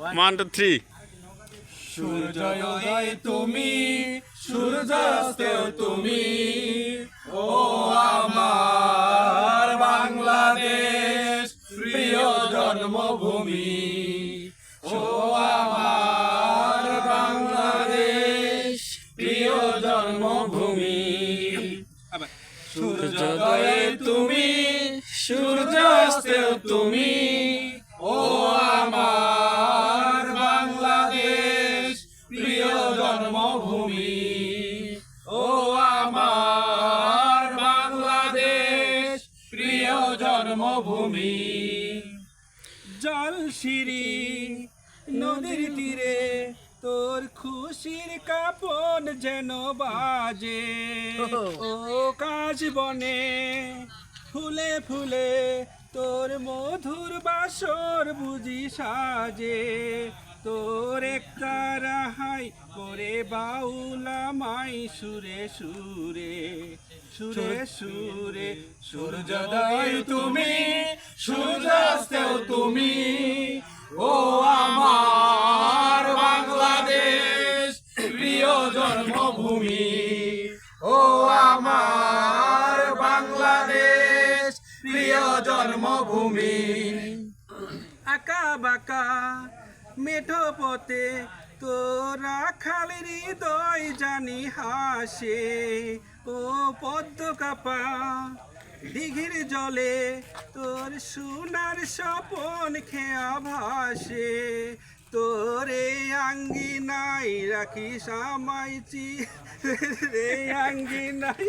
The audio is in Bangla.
ওয়ান টু থ্রি সূর্যোদয় তুমি সূর্যাস্তেও তুমি ও আমার বাংলাদেশ প্রিয় জন্মভূমি ও আমার বাংলাদেশ প্রিয় জন্মভূমি। সূর্যোদয়ে তুমি সূর্যাস্তেও তুমি জন্মভূমি ও আমার বাংলাদেশ প্রিয় জন্মভূমি। জল সিঁড়ি নদীর তীরে তোর খুশির কাপন যেন বাজে। ও কাজ বনে ফুলে ফুলে তোর মধুর বাসর বুঝি সাজে। তোর একটা রাহাই করে বাউলা মাই সুরে সুরে সুরে সুরে। সূর্যোদয় তুমি, সূর্যাস্তেও তুমি। ও আমার বাংলাদেশ, প্রিয় জন্মভূমি। ও আমার বাংলাদেশ, প্রিয় জন্মভূমি। আঁকা বাঁকা মেঠো পথে তোরা খালি হৃদয় জানি হাসে। ও পদ্ম কাপা দিঘির জলে তোর সোনার স্বপন খেয়া ভাসে। তোরে আঙ্গি নাই রাখি সামাইছি রে আঙ্গি নাই